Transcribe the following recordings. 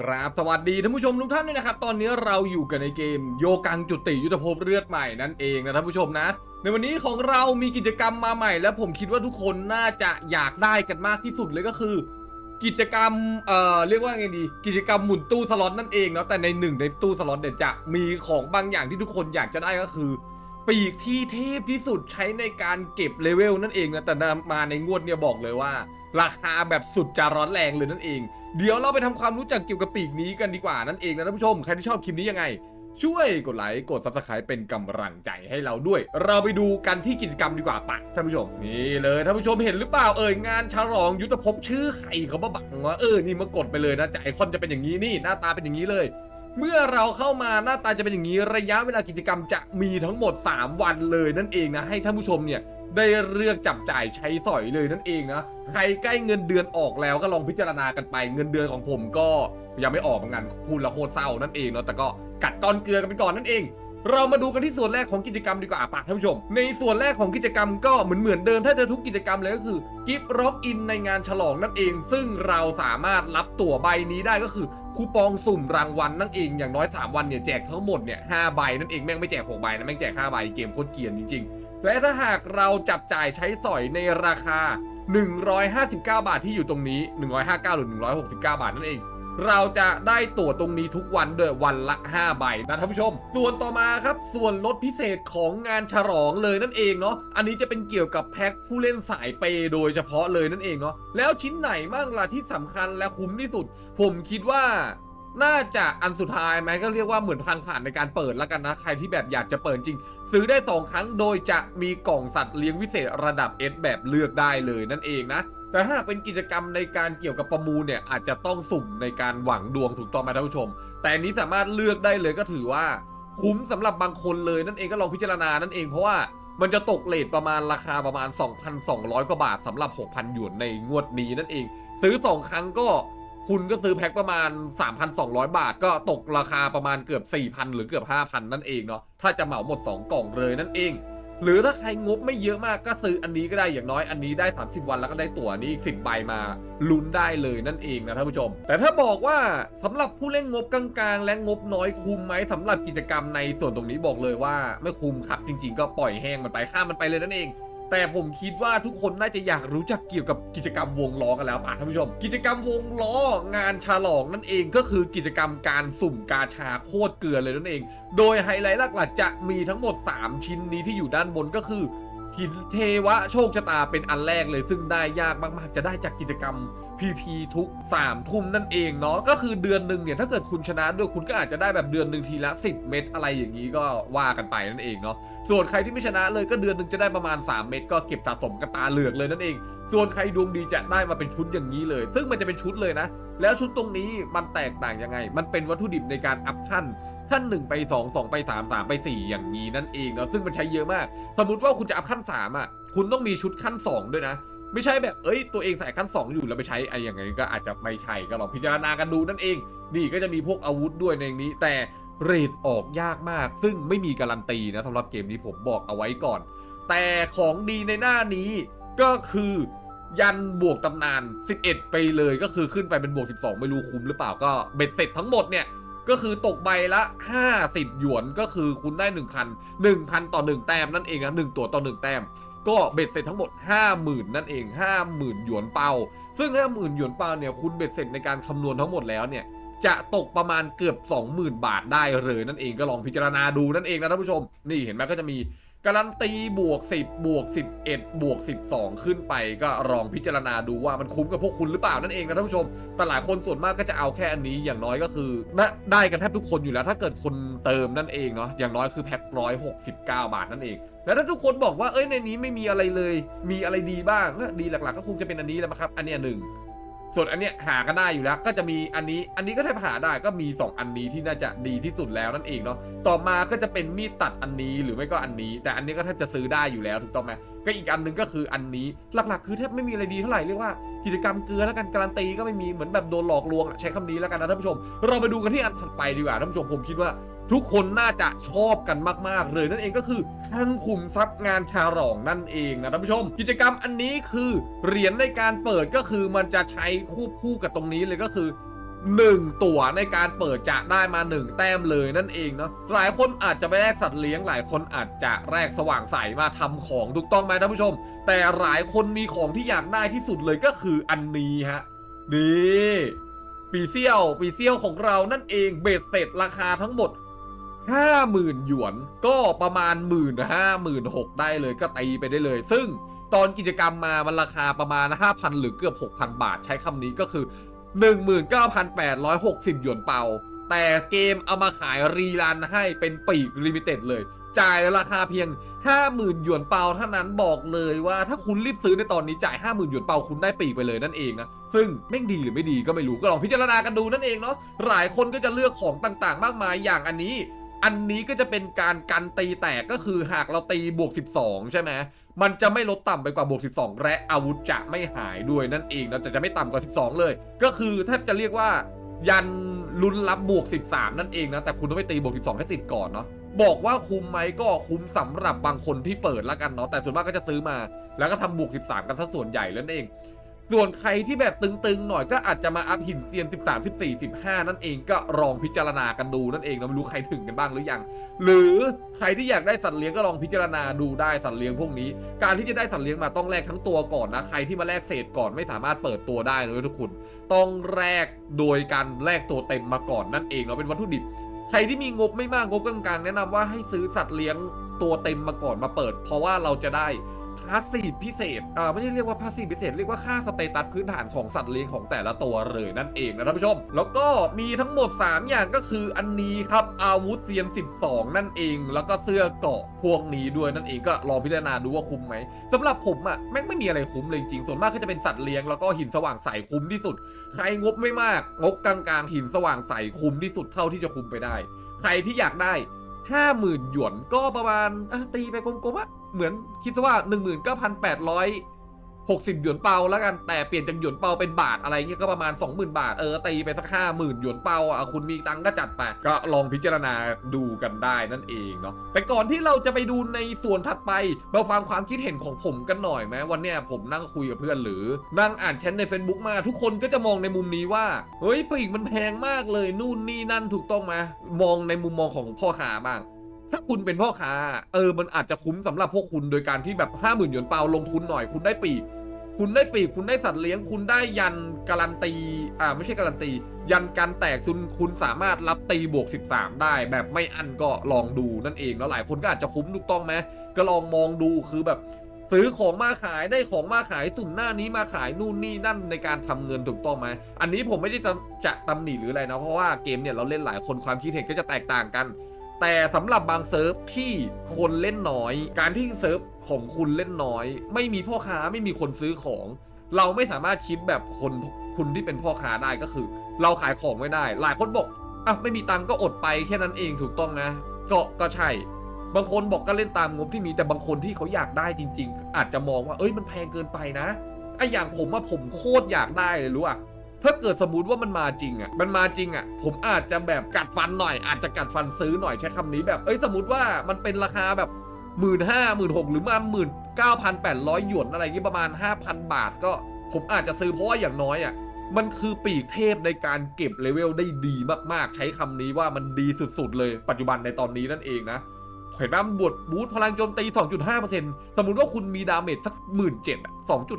ครับสวัสดีท่านผู้ชมทุกท่านด้วยนะครับ ตอนนี้เราอยู่กันในเกมโยกังจุติยุทธภพเลือดใหม่นั่นเองนะท่านผู้ชมนะ ในวันนี้ของเรามีกิจกรรมมาใหม่ และผมคิดว่าทุกคนน่าจะอยากได้กันมากที่สุดเลยก็คือ กิจกรรมเอ่อเรียกว่าไงดี กิจกรรมหมุนตู้สล็อตนั่นเองเนาะแต่ในหนึ่งในตู้สล็อตเดี๋ยวจะมีของบางอย่างที่ทุกคนอยากจะได้ก็คือ ปีกที่เทพที่สุดใช้ในการเก็บเลเวลนั่นเองนะแต่นำมาในงวดเนี่ยบอกเลยว่า ราคาแบบสุดจะร้อนแรงเลยนั่นเอง เดี๋ยวเราไปทำความรู้จักเกี่ยวกับปีกนี้กันดีกว่านั่นเองนะท่านผู้ชมใครที่ชอบคลิปนี้ยังไง ช่วยกดไลค์กด subscribe เป็นกำลังใจให้เราด้วย เราไปดูกันที่กิจกรรมดีกว่าปะท่านผู้ชมนี่เลยท่านผู้ชมเห็นหรือเปล่าเอ่ยงานฉลองยุทธภพชื่อใครเขามาบังว่าเออนี่มากดไปเลยนะจะไอคอนจะเป็นอย่างนี้นี่หน้าตาเป็นอย่างนี้เลย เมื่อเราเข้ามาหน้าตาจะเป็นอย่างนี้ระยะเวลากิจกรรมจะมีทั้งหมด 3 วันเลยนั่นเองนะ ให้ท่านผู้ชมเนี่ยได้เลือกจับจ่ายใช้สอยเลยนั่นเองนะใครใกล้เงินเดือนออกแล้วก็ลองพิจารณากันไป เงินเดือนของผมก็ยังไม่ออกเหมือนกันพูดล้วโคตรเศร้านั่นเองเนาะแต่ก็กัดก้อนเกลือกันไปก่อนนั่นเองเรามาดูกันที่ส่วนแรกของกิจกรรมดีกว่าปะท่านผู้ชม ในส่วนแรกของกิจกรรมก็เหมือนเหมือนเดิมถ้าจะทุกกิจกรรมเลยก็คือกิฟต์ร็อกอินในงานฉลองนั่นเอง ซึ่งเราสามารถรับตั๋วใบนี้ได้ก็คือ คูปองสุ่มรางวัลนั่นเองอย่างน้อย 3 วันเนี่ยแจกทั้งหมดเนี่ยห้าใบนั่นเองแม่งไม่แจก6ใบนะแม่งแจก5ใบเกมโคตรเกรียนจริงๆ และถ้าหากเราจับจ่ายใช้สอยในราคา 159 บาทที่อยู่ตรงนี้ 159 หรือ 169 บาทนั่นเอง เราจะได้ตั๋วตรงนี้ทุกวันด้วยวันละ 5 ใบนะท่านผู้ชม ส่วนต่อมาครับ ส่วนลดพิเศษของงานฉลองเลยนั่นเองเนาะอันนี้จะเป็นเกี่ยวกับแพ็คผู้เล่นสายเปย์โดยเฉพาะเลยนั่นเองเนาะแล้วชิ้นไหนบ้างล่ะที่สำคัญและคุ้มที่สุด ผมคิดว่าน่าจะอันสุดท้ายไหมก็เรียกว่าเหมือนทางผ่านในการเปิดแล้วกันนะ ใครที่แบบอยากจะเปิดจริง ซื้อได้ 2 ครั้งโดยจะมีกล่องสัตว์เลี้ยงวิเศษระดับ S แบบเลือกได้เลยนั่นเองนะ แต่ถ้าหากเป็นกิจกรรมในการเกี่ยวกับประมูลเนี่ยอาจจะต้องสุ่มในการหวังดวงถูกต้องไหมท่านผู้ชม แต่อันนี้สามารถเลือกได้เลยก็ถือว่า คุ้มสำหรับบางคนเลยนั่นเองก็ลองพิจารณานั่นเองเพราะว่ามันจะตกเลทประมาณราคาประมาณ 2,200 กว่าบาทสำหรับ 6,000 หยวนในงวดนี้นั่นเอง ซื้อ 2 ครั้งก็คุณก็ซื้อแพ็คประมาณ 3,200 บาท ก็ตกราคาประมาณเกือบ 4,000 หรือเกือบ 5,000 นั่นเองเนาะถ้าจะเหมาหมด 2 กล่องเลยนั่นเอง หรือถ้าใครงบไม่เยอะมากก็ซื้ออันนี้ก็ได้อย่างน้อยอันนี้ได้ 30 วันแล้วก็ได้ตั๋วนี้อีก10ใบมาลุ้นได้เลยนั่นเองนะท่านผู้ชม แต่ถ้าบอกว่าสำหรับผู้เล่นงบกลางๆ และงบน้อยคุ้มไหมสำหรับกิจกรรมในส่วนตรงนี้บอกเลยว่าไม่คุ้มครับจริง ๆ ก็ปล่อยแห้งมันไปข้ามมันไปเลยนั่นเอง แต่ผมคิดว่าทุกคนน่าจะอยากรู้จักเกี่ยวกับกิจกรรมวงล้อกันแล้วป่ะท่านผู้ชม กิจกรรมวงล้องานฉลองนั่นเองก็คือกิจกรรมการสุ่มกาชาโคตรเกลือเลยนั่นเอง โดยไฮไลท์หลักๆจะมีทั้งหมด 3 ชิ้นนี้ที่อยู่ด้านบนก็คือ หินเทวะโชคชะตาเป็นอันแรกเลย ซึ่งได้ยากมากๆ จะได้จากกิจกรรม PP ทุก3ทุ่มนั่นเองเนาะก็คือเดือนหนึ่งเนี่ยถ้าเกิดคุณชนะด้วยคุณก็อาจจะได้แบบเดือนหนึ่งทีละ 10 เม็ดอะไรอย่างนี้ก็ว่ากันไปนั่นเองเนาะส่วนใครที่ไม่ชนะเลยก็เดือนหนึ่งจะได้ประมาณ 3 เม็ดก็เก็บสะสมกันตาเหลือกเลยนั่นเอง ส่วนใครดวงดีจะได้มาเป็นชุดอย่างนี้เลย ซึ่งมันจะเป็นชุดเลยนะ แล้วชุดตรงนี้มันแตกต่างยังไง มันเป็นวัตถุดิบในการอัพขั้น ขั้น1ไป2 2ไป3 3ไป 4 อย่างนี้นั่นเองเนาะซึ่งมันใช้เยอะมาก สมมติว่าคุณจะอัพขั้น3อะคุณต้องมีชุดขั้น 2 ด้วยนะ ไม่ใช่แบบเอ้ยตัวเองใส่ขั้น 2 อยู่แล้วไปใช้ไอ้อย่างไงก็อาจจะไม่ใช่ก็ลองพิจารณากันดูนั่นเอง นี่ก็จะมีพวกอาวุธด้วยในนี้ แต่เรทออกยากมาก ซึ่งไม่มีการันตีนะสำหรับเกมนี้ผมบอกเอาไว้ก่อน แต่ของดีในหน้านี้ก็คือยันบวกตำนาน 11 ไปเลยก็คือขึ้นไปเป็นบวก 12 ไม่รู้คุ้มหรือเปล่าก็เบ็ดเสร็จทั้งหมดเนี่ย ก็คือตกใบละ 50 หยวนก็คือคุณได้ 1,000 1,000 ต่อ 1 แต้มนั่นเองนะ1ตัวต่อ 1 แต้ม ก็เบ็ดเสร็จทั้งหมด 50,000 นั่นเอง 50,000 หยวนเปาซึ่ง 50,000 หยวนเปาเนี่ยคุณเบ็ดเสร็จในการคำนวณทั้งหมดแล้วเนี่ยจะตกประมาณเกือบ 20,000 บาทได้เลยนั่นเองก็ลองพิจารณาดูนั่นเองนะท่านผู้ชม นี่เห็นไหมก็จะมี การันตีบวก 10 บวก 11 บวก 12 ขึ้นไปก็ลองพิจารณาดูว่ามันคุ้มกับพวกคุณหรือเปล่านั่นเองนะท่านผู้ชม แต่หลายคนส่วนมากก็จะเอาแค่อันนี้อย่างน้อยก็คือนะได้กันแทบทุกคนอยู่แล้ว ถ้าเกิดคนเติมนั่นเองเนาะอย่างน้อยคือแพ็คร้อยหกสิบเก้าบาทนั่นเอง แล้วถ้าทุกคนบอกว่าเอ้ยในนี้ไม่มีอะไรเลย มีอะไรดีบ้างดีหลัก ๆ ก็คงจะเป็นอันนี้แหละมั้งครับ อันนี้หนึ่ง ส่วนอันเนี้ยหากันได้อยู่แล้ว ก็จะมีอันนี้อันนี้ก็แทบหาได้ก็มี 2 อันนี้ที่น่าจะดีที่สุดแล้วนั่นเองเนาะต่อมาก็จะเป็นมีดตัดอันนี้หรือไม่ก็อันนี้ แต่อันนี้ก็แทบจะซื้อได้อยู่แล้วถูกต้องไหมก็อีกอันหนึงก็คืออันนี้หลักๆ คือแทบไม่มีอะไรดีเท่าไหร่เรียกว่ากิจกรรมเกลือแล้วกันการันตีก็ไม่มีเหมือนแบบโดนหลอกลวงใช้คำนี้แล้วกันนะท่านผู้ชม เราไปดูกันที่อันถัดไปดีกว่าท่านผู้ชมผมคิดว่า ทุกคนน่าจะชอบกันมากๆ เลยนั่นเองก็คือช่างคุมทรัพย์งานชาหลองนั่นเองนะท่านผู้ชม กิจกรรมอันนี้คือเหรียญในการเปิดก็คือมันจะใช้ควบคู่กับตรงนี้เลยก็คือ1 ตั๋วในการเปิดจะได้มา 1 แต้มเลยนั่นเองเนาะหลายคนอาจจะไปแลกสัตว์เลี้ยงหลายคนอาจจะแลกสว่างใสมาทำของถูกต้องไหมท่านผู้ชม แต่หลายคนมีของที่อยากได้ที่สุดเลยก็คืออันนี้ฮะนี่ปีเซียวปีเซียวของเรานั่นเองเบสเสร็จราคาทั้งหมด 50,000 หยวน ก็ประมาณ1 5 0 0 0 6ได้เลยก็ตีไปได้เลย ซึ่งตอนกิจกรรมมามันราคาประมาณ 5,000 หรือเกือบ 6,000 บาทใช้คำนี้ก็คือ 19,860 หยวนเปาแต่เกมเอามาขายรีรันให้เป็นปีกลิมิเต็ดเลย จ่ายราคาเพียง 50,000 หยวนเปาเท่านั้นบอกเลยว่าถ้าคุณรีบซื้อในตอนนี้จ่าย 50,000 หยวนเปาคุณได้ปีกไปเลยนั่นเองนะ ซึ่งแม่งดีหรือไม่ดีก็ไม่รู้ก็ลองพิจารณากันดูนั่นเองเนาะหลายคนก็จะเลือกของต่างๆ มากมายอย่างอันนี้ อันนี้ก็จะเป็นการกันตีแตกก็คือหากเราตีบวก 12 ใช่ไหมมันจะไม่ลดต่ำไปกว่าบวก 12 และอาวุธจะไม่หายด้วยนั่นเองนะแต่จะไม่ต่ำกว่า 12 เลย ก็คือแทบจะเรียกว่า ยันลุ้นรับบวก 13 นั่นเอง นะ แต่คุณต้องไปตีบวก 12 ให้ติดก่อนเนาะบอกว่าคุ้มไหมก็คุ้มสำหรับบางคนที่เปิดละกันเนาะแต่ส่วนมากก็จะซื้อมา แล้วก็ทำบวก 13 กันซะส่วนใหญ่แล้วนั่นเอง ส่วนใครที่แบบตึงๆหน่อยก็อาจจะมาอัพหินเซียน 13 14 15 นั่นเองก็ลองพิจารณากันดูนั่นเองนะไม่รู้ใครถึงกันบ้างหรือยัง หรือใครที่อยากได้สัตว์เลี้ยงก็ลองพิจารณาดูได้สัตว์เลี้ยงพวกนี้ การที่จะได้สัตว์เลี้ยงมาต้องแลกทั้งตัวก่อนนะใครที่มาแลกเศษก่อนไม่สามารถเปิดตัวได้เลยทุกคนต้องแลกโดยการแลกตัวเต็มมาก่อนนั่นเองเราเป็นวัตถุดิบ ใครที่มีงบไม่มากงบกลางๆ แนะนำว่าให้ซื้อสัตว์เลี้ยงตัวเต็มมาก่อนมาเปิด เพราะว่าเราจะได้ พาสซีฟพิเศษอ่าไม่ได้เรียกว่าพาสซีฟพิเศษเรียกว่าค่าสเตตัสพื้นฐานของสัตว์เลี้ยงของแต่ละตัวเลยนั่นเองนะท่านผู้ชม แล้วก็มีทั้งหมด 3 อย่างก็คืออันนี้ครับอาวุธเซียน 12 นั่นเอง แล้วก็เสื้อเกาะพวกนี้ด้วยนั่นเองก็ลองพิจารณาดูว่าคุ้มไหมสำหรับผมอะแม่งไม่มีอะไรคุ้มเลยจริงส่วนมากก็จะเป็นสัตว์เลี้ยงแล้วก็หินสว่างใสคุ้มที่สุด ใครงบไม่มากงบกลางๆหินสว่างใสคุ้มที่สุดเท่าที่จะคุ้มไปได้ ใครที่อยากได้ 50,000หยวนก็ประมาณตีไปกลมๆอะ เหมือนคิดซะว่า 19,860 หยวนเปาแล้วกันแต่เปลี่ยนจากหยวนเปาเป็นบาทอะไรเงี้ยก็ประมาณ 20,000 บาท เออตีไปสัก 50,000 หยวนเปาอะคุณมีตังค์ก็จัดไป ก็ลองพิจารณาดูกันได้นั่นเองเนาะแต่ก่อนที่เราจะไปดูในส่วนถัดไปมาฟังความคิดเห็นของผมกันหน่อยไหมวันเนี้ยผมนั่งคุยกับเพื่อนหรือนั่งอ่านแชทใน Facebook มา ทุกคนก็จะมองในมุมนี้ว่าเฮ้ยปีกมันแพงมากเลยนู่นนี่นั่นถูกต้องไหมมองในมุมมองของพ่อค้าบ้าง ถ้าคุณเป็นพ่อค้า เออมันอาจจะคุ้มสำหรับพวกคุณโดยการที่แบบห้าหมื่นหยวนเปาลงทุนหน่อยคุณได้ปีก คุณได้ปีกคุณได้สัตว์เลี้ยง คุณได้ยันการันตี อ่าไม่ใช่การันตี ยันการแตกคุณคุณสามารถรับตีบวก 13 ได้ แบบไม่อันก็ลองดูนั่นเองแล้วหลายคนก็อาจจะคุ้มถูกต้องไหมก็ลองมองดูคือแบบซื้อของมาขายได้ของมาขายสุ่มหน้านี้มาขายนู่นนี่นั่นในการทำเงินถูกต้องไหมอันนี้ผมไม่ได้จะจะตำหนิหรืออะไรนะเพราะว่าเกมเนี่ยเราเล่นหลายคนความคิดเห็นก็จะแตกต่างกัน แต่สำหรับบางเซิร์ฟที่คนเล่นน้อย การที่เซิร์ฟของคุณเล่นน้อย ไม่มีพ่อค้าไม่มีคนซื้อของ เราไม่สามารถคิดแบบคนคุณที่เป็นพ่อค้าได้ก็คือ เราขายของไม่ได้ หลายคนบอกอะไม่มีตังก็อดไปแค่นั้นเองถูกต้องนะก็ก็ใช่ บางคนบอกก็เล่นตามงบที่มีแต่บางคนที่เขาอยากได้จริง ๆ อาจจะมองว่าเอ้ยมันแพงเกินไปนะไออย่างผมว่าผมโคตรอยากได้เลยรู้อะ ถ้าเกิดสมมติว่ามันมาจริงอะ มันมาจริงอะ ผมอาจจะแบบกัดฟันหน่อย อาจจะกัดฟันซื้อหน่อยใช้คำนี้แบบ เอ้ยสมมติว่ามันเป็นราคาแบบหมื่นห้าหมื่นหกหรือมาหมื่นเก้าพันแปดร้อยหยวนอะไรเงี้ประมาณห้าพันบาท ก็ผมอาจจะซื้อเพราะว่าอย่างน้อยอะมันคือปีกเทพในการเก็บเลเวลได้ดีมากๆ ใช้คำนี้ว่ามันดีสุดๆเลยปัจจุบันในตอนนี้นั่นเองนะ เห็นไหมบวดบูทพลังโจมตี 2.5%สมมุติว่าคุณมีดาเมจสักหมื่นเจ็ดอะ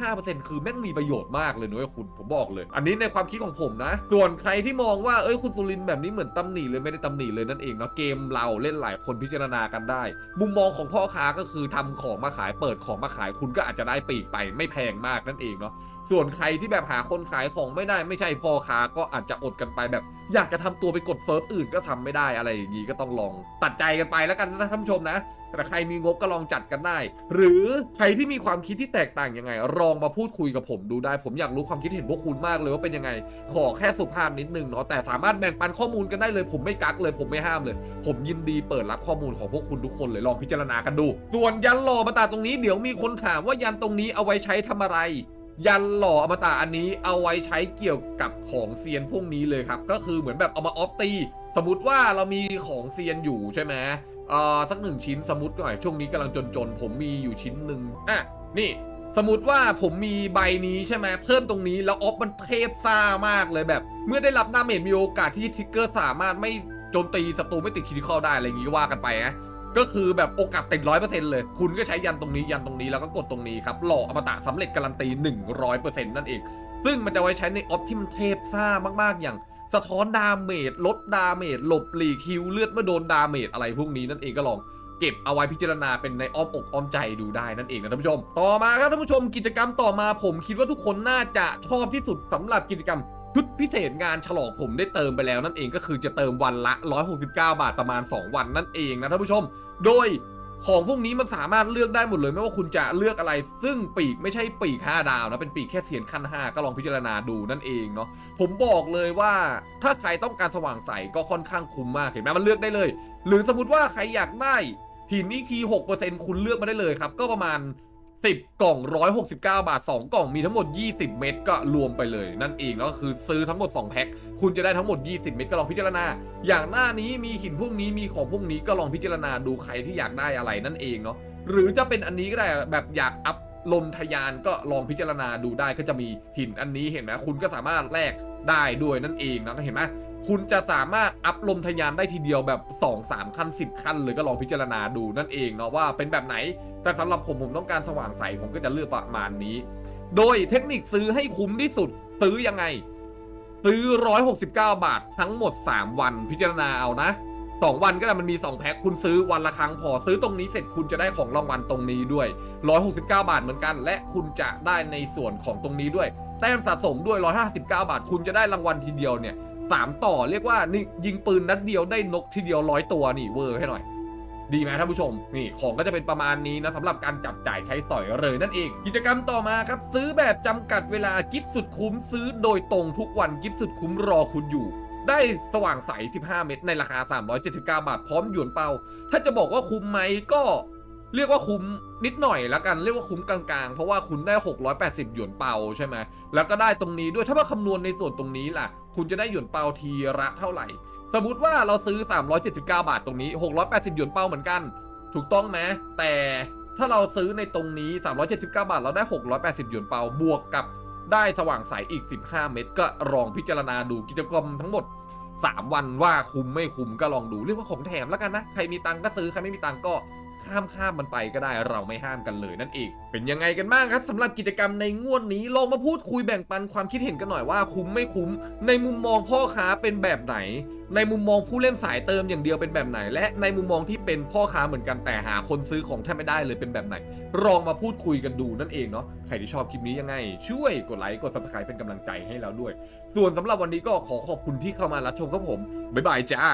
2.5%คือแม่งมีประโยชน์มากเลยนุ้ยคุณผมบอกเลย อันนี้ในความคิดของผมนะ ส่วนใครที่มองว่าเอ้ยคุณสุรินแบบนี้เหมือนตำหนิเลยไม่ได้ตำหนิเลยนั่นเองเนาะเกมเราเล่นหลายคนพิจารณากันได้ มุมมองของพ่อค้าก็คือทำของมาขายเปิดของมาขายคุณก็อาจจะได้ปีกไปไม่แพงมากนั่นเองเนาะ ส่วนใครที่แบบหาคนขายของไม่ได้ไม่ใช่พ่อค้าก็อาจจะอดกันไปแบบ อยากจะทำตัวไปกดเซิร์ฟอื่นก็ทำไม่ได้อะไรอย่างนี้ก็ต้องลองตัดใจกันไปแล้วกันนะท่านผู้ชมนะ แต่ใครมีงบก็ลองจัดกันได้ หรือใครที่มีความคิดที่แตกต่างยังไงลองมาพูดคุยกับผมดูได้ ผมอยากรู้ความคิดเห็นพวกคุณมากเลยว่าเป็นยังไง ขอแค่สุภาพนิดนึงเนาะแต่สามารถแบ่งปันข้อมูลกันได้เลย ผมไม่กักเลย ผมไม่ห้ามเลย ผมยินดีเปิดรับข้อมูลของพวกคุณทุกคนเลยลองพิจารณากันดู ส่วนยันหล่อมาตาตรงนี้เดี๋ยวมีคนถามว่ายันตรงนี้เอาไว้ใช้ทำอะไร ยันหล่ออมตะอันนี้เอาไว้ใช้เกี่ยวกับของเซียนพวกนี้เลยครับ ก็คือเหมือนแบบเอามาออฟตี สมมติว่าเรามีของเซียนอยู่ใช่ไหมเอ่อสักหนึ่งชิ้นสมมติหน่อยช่วงนี้กำลังจนๆ ผมมีอยู่ชิ้นหนึ่งอะนี่สมมติว่าผมมีใบนี้ใช่ไหมเพิ่มตรงนี้แล้วออฟมันเทพซ่ามากเลยแบบ เมื่อได้รับดาเมจมีโอกาสที่ทิกเกอร์สามารถไม่โจมตีศัตรูไม่ติดคิดิคอลได้อะไรอย่างงี้ก็ว่ากันไปนะ ก็คือแบบโอกาสติดร้อยเปอร์เซ็นต์เลย คุณก็ใช้ยันตรงนี้ยันตรงนี้แล้วก็กดตรงนี้ครับหล่ออมตะสำเร็จการันตี100%นั่นเอง ซึ่งมันจะไว้ใช้ในออฟที่มันเทพซ่ามากๆอย่างสะท้อนดาเมจลดดาเมจหลบหลีกคิวเลือดเมื่อโดนดาเมจอะไรพวกนี้นั่นเองก็ลองเก็บเอาไว้พิจารณาเป็นในอ้อมอกอ้อมใจดูได้นั่นเองนะท่านผู้ชม ต่อมาครับท่านผู้ชมกิจกรรมต่อมาผมคิดว่าทุกคนน่าจะชอบที่สุดสำหรับกิจกรรมชุดพิเศษงานฉลองผมได้เติมไปแล้วนั่นเองก็คือจะเติมวันละ 169 บาทประมาณ 2 วันนั่นเองนะท่านผู้ชม โดยของพวกนี้มันสามารถเลือกได้หมดเลยไม่ว่าคุณจะเลือกอะไร ซึ่งปีกไม่ใช่ปีก 5 ดาวนะ เป็นปีกแค่เสียนขั้น 5 ก็ลองพิจารณาดูนั่นเองเนาะผมบอกเลยว่าถ้าใครต้องการสว่างใสก็ค่อนข้างคุ้มมากเห็นไหมมันเลือกได้เลย หรือสมมติว่าใครอยากได้หินอีคี6%คุณเลือกมาได้เลยครับ ก็ประมาณ 10 กล่อง 169 บาท 2 กล่องมีทั้งหมด 20 เม็ดก็รวมไปเลยนั่นเองแล้วก็คือซื้อทั้งหมด 2 แพ็คคุณจะได้ทั้งหมด 20 เม็ดก็ลองพิจารณา อย่างหน้านี้มีหินพวกนี้มีของพวกนี้ก็ลองพิจารณาดูใครที่อยากได้อะไรนั่นเองเนาะหรือจะเป็นอันนี้ก็ได้แบบอยากอัพ ลมทะยานก็ลองพิจารณาดูได้ก็จะมีหินอันนี้เห็นไหมคุณก็สามารถแลกได้ด้วยนั่นเองนะก็เห็นไหมคุณจะสามารถอัพลมทะยานได้ทีเดียวแบบ 2 3 ขั้น 10 ขั้นเลยก็ลองพิจารณาดูนั่นเองเนาะว่าเป็นแบบไหน แต่สำหรับผมผมต้องการสว่างใสผมก็จะเลือกประมาณนี้ โดยเทคนิคซื้อให้คุ้มที่สุดซื้อยังไง ซื้อ 169 บาททั้งหมด 3 วันพิจารณาเอานะ 2 วันก็ได้มันมี 2 แพ็คคุณซื้อวันละครั้งพอซื้อตรงนี้เสร็จคุณจะได้ของรางวัลตรงนี้ด้วย 169 บาทเหมือนกัน และคุณจะได้ในส่วนของตรงนี้ด้วย แต้มสะสมด้วย 159 บาท คุณจะได้รางวัลทีเดียวเนี่ยสามต่อเรียกว่านี่ยิงปืนนัดเดียวได้นกทีเดียวร้อยตัวนี่เวอร์ให้หน่อย ดีไหมท่านผู้ชม นี่ของก็จะเป็นประมาณนี้นะสำหรับการจับจ่ายใช้สอยเลยนั่นเอง กิจกรรมต่อมาครับ ซื้อแบบจำกัดเวลากิฟต์สุดคุ้มซื้อโดยตรงทุกวันกิฟต์สุดคุ้มรอคุณอยู่ ได้สว่างใส 15 เม็ดในราคา 379 บาท พร้อมหยวนเปา ถ้าจะบอกว่าคุ้มไหมก็เรียกว่าคุ้มนิดหน่อยละกัน เรียกว่าคุ้มกลางๆ เพราะว่าคุณได้ 680 หยวนเปาใช่ไหมแล้วก็ได้ตรงนี้ด้วยถ้ามาคำนวณในส่วนตรงนี้ล่ะ คุณจะได้หยวนเปาทีละเท่าไหร่ สมมติว่าเราซื้อ 379 บาทตรงนี้ 680 หยวนเปาเหมือนกัน ถูกต้องไหมแต่ถ้าเราซื้อในตรงนี้ 379 บาท เราได้ 680 หยวนเปา บวกกับ ได้สว่างใสอีก 15 เม็ดก็ลองพิจารณาดูกิจกรรมทั้งหมด 3 วันว่าคุ้มไม่คุ้มก็ลองดูเรียกว่าของแถมแล้วกันนะ ใครมีตังก็ซื้อ ใครไม่มีตังก็ ข้ามข้ามมันไปก็ได้เราไม่ห้ามกันเลยนั่นเองเป็นยังไงกันบ้างครับสำหรับกิจกรรมในงวดนี้ลองมาพูดคุยแบ่งปันความคิดเห็นกันหน่อยว่าคุ้มไม่คุ้ม ในมุมมองพ่อค้าเป็นแบบไหน ในมุมมองผู้เล่นสายเติมอย่างเดียวเป็นแบบไหน และในมุมมองที่เป็นพ่อค้าเหมือนกันแต่หาคนซื้อของแทบไม่ได้เลยเป็นแบบไหน ลองมาพูดคุยกันดูนั่นเองเนาะใครที่ชอบคลิปนี้ยังไง ช่วยกดไลค์กด subscribe เป็นกำลังใจให้เราด้วย ส่วนสำหรับวันนี้ก็ขอขอบคุณที่เข้ามารับชมครับผมบ๊ายบายจ้า